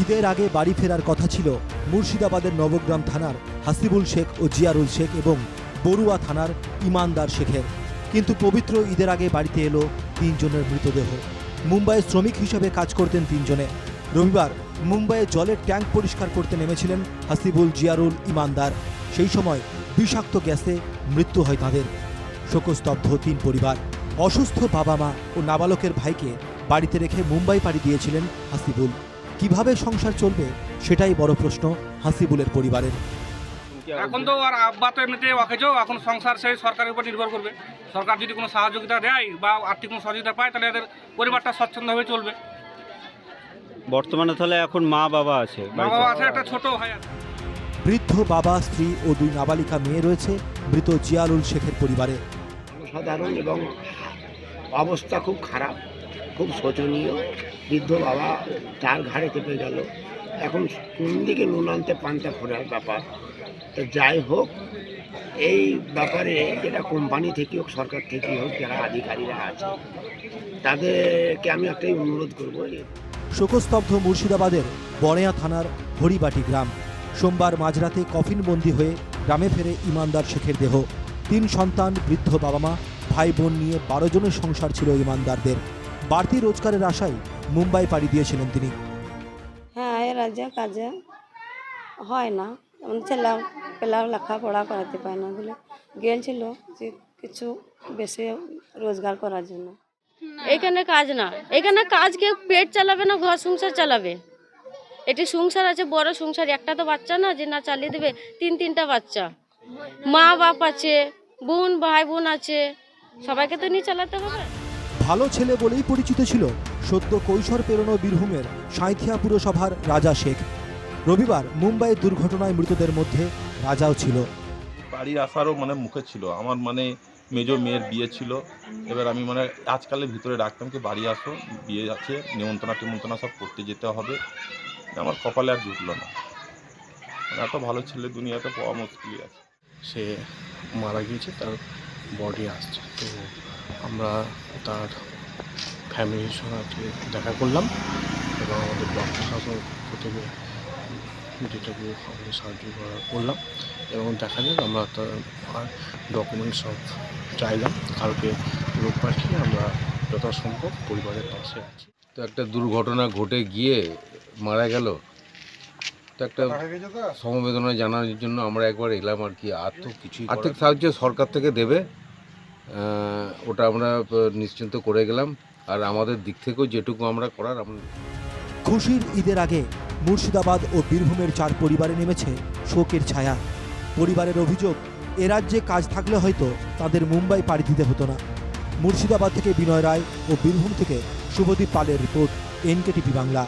ঈদের আগে বাড়ি ফেরার কথা ছিল মুর্শিদাবাদের নবগ্রাম থানার হাসিবুল শেখ ও জিয়ারুল শেখ এবং বড়ুয়া থানার ইমানদার শেখের। কিন্তু পবিত্র ঈদের আগে বাড়িতে এলো তিনজনের মৃতদেহ। মুম্বাইয়ে শ্রমিক হিসেবে কাজ করতেন তিনজনে। রবিবার মুম্বাইয়ে জলের ট্যাঙ্ক পরিষ্কার করতে নেমেছিলেন হাসিবুল জিয়ারুল ইমানদার। সেই সময় বিষাক্ত গ্যাসে মৃত্যু হয় তাদের। শোকস্তব্ধ তিন পরিবার। অসুস্থ বাবা মা ও নাবালকের ভাইকে বাড়িতে রেখে মুম্বাই পাড়ি দিয়েছিলেন হাসিবুল। কীভাবে সংসার চলবে সেটাই বড় প্রশ্ন হাসিবুলের পরিবারের। এখন তো আর আব্বা তো এমনিতে অকেজো এখন সংসার সেই সরকারের উপর নির্ভর করবে। সরকার যদি কোনো সহযোগিতা দেয় বা আর্থিক কোনো সহযোগিতা পায় তাহলে এদের পরিবারটা স্বচ্ছন্দভাবে চলবে। বর্তমানে তাহলে এখন মা বাবা আছে মা বাবা আছে একটা ছোট ভাই আছে। বৃদ্ধ বাবা স্ত্রী ও দুই নাবালিকা মেয়ে রয়েছে মৃত জিয়ারুল শেখের পরিবারে। সাধারণ এবং অবস্থা খুব খারাপ। খুব শোচনীয়। বৃদ্ধ বাবা তার ঘাড়ে চেপে গেল। এখন কোন দিকে নুন আনতে পান্তা ফোরার ব্যাপার? তো যাই হোক, এই ব্যাপারে যেটা কোম্পানি থেকে হোক, সরকার থেকে হোক, যারা আধিকারীরা আছে, তাদেরকে আমি একটাই অনুরোধ করব শোকস্তব্ধ মুর্শিদাবাদের বড়েয়া থানার হরিবাটি গ্রাম। সোমবার মাঝরাতে কফিনবন্দি হয়ে গ্রামে ফেরে ইমানদার শেখের দেহ। তিন সন্তান, বৃদ্ধ বাবা মা, ভাই বোন নিয়ে বারো জনের সংসার ছিল ইমানদারদের। বাড়তি রোজগারের আশায় মুম্বাই পাড়ি দিয়েছিলেন তিনি। হ্যাঁ এ রাজ্যে কাজে হয় না। যেমন ছেলে পেলাও লেখাপড়া করাতে পারে না বলে গেছিল যে কিছু বেশি রোজগার করার জন্য। এখানে কাজ না। এখানে কাজ কেউ পেট চালাবে না ঘর সংসার চালাবে। এটি সংসার আছে বড় সংসার। একটা তো বাচ্চা না যে না চালিয়ে দেবে তিন তিনটা বাচ্চা। মা বাপ আছে বোন ভাই বোন আছে সবাইকে তো নিয়ে চালাতে হবে। ভালো ছেলে বলেই পরিচিত ছিল সদ্য কৈশোর পেরোনো বীরভূমের সাঁইথিয়া পুরসভার রাজা শেখ। রবিবার মুম্বাই দুর্ঘটনায় মৃতদের মধ্যে রাজাও ছিল। বাড়ি আসারও মানে মুখে ছিল। আমার মানে মেজো মেয়ের বিয়ে ছিল। এবার আমি মানে আজকালের ভিতরে ডাকতাম কি বাড়ি আসো বিয়ে আছে নিমন্ত্রণা টিমন্ত্রণা সব করতে যেতে হবে। আমার কপালে আর জুটলো না। মানে এত ভালো ছেলে দুনিয়াতে পাওয়া মুশকিলই আছে। সে মারা গিয়েছে তার বডি আসছে। তো আমরা তার ফ্যামিলির সঙ্গে দেখা করলাম এবং আমাদের ব্লক প্রশাসন থেকে যেটাকে আমাদের সাহায্য করা করলাম এবং দেখা যাক আমরা তার ডকুমেন্টস সব চাইলাম। কালকে লোক পাঠিয়ে আমরা যথাসম্ভব পরিবারের পাশে আছি। তো একটা দুর্ঘটনা ঘটে গিয়ে মারা গেল? তো একটা সমবেদনা জানানোর জন্য আমরা একবার এলাম আর কি আর তো কিছুই আর্থিক সাহায্য সরকার থেকে দেবে। ওটা আমরা নিশ্চিন্ত করে গেলাম। আর আমাদের দিক থেকেও যেটুকু আমরা করার আমরা খুশির ঈদের আগে মুর্শিদাবাদ ও বীরভূমের চার পরিবারে নেমেছে শোকের ছায়া। পরিবারের অভিযোগ এ রাজ্যে কাজ থাকলে হয়তো তাদের মুম্বাই পাড়ি দিতে হতো না। মুর্শিদাবাদ থেকে বিনয় রায় ও বীরভূম থেকে শুভদীপ পালের রিপোর্ট এনকেটিভি বাংলা।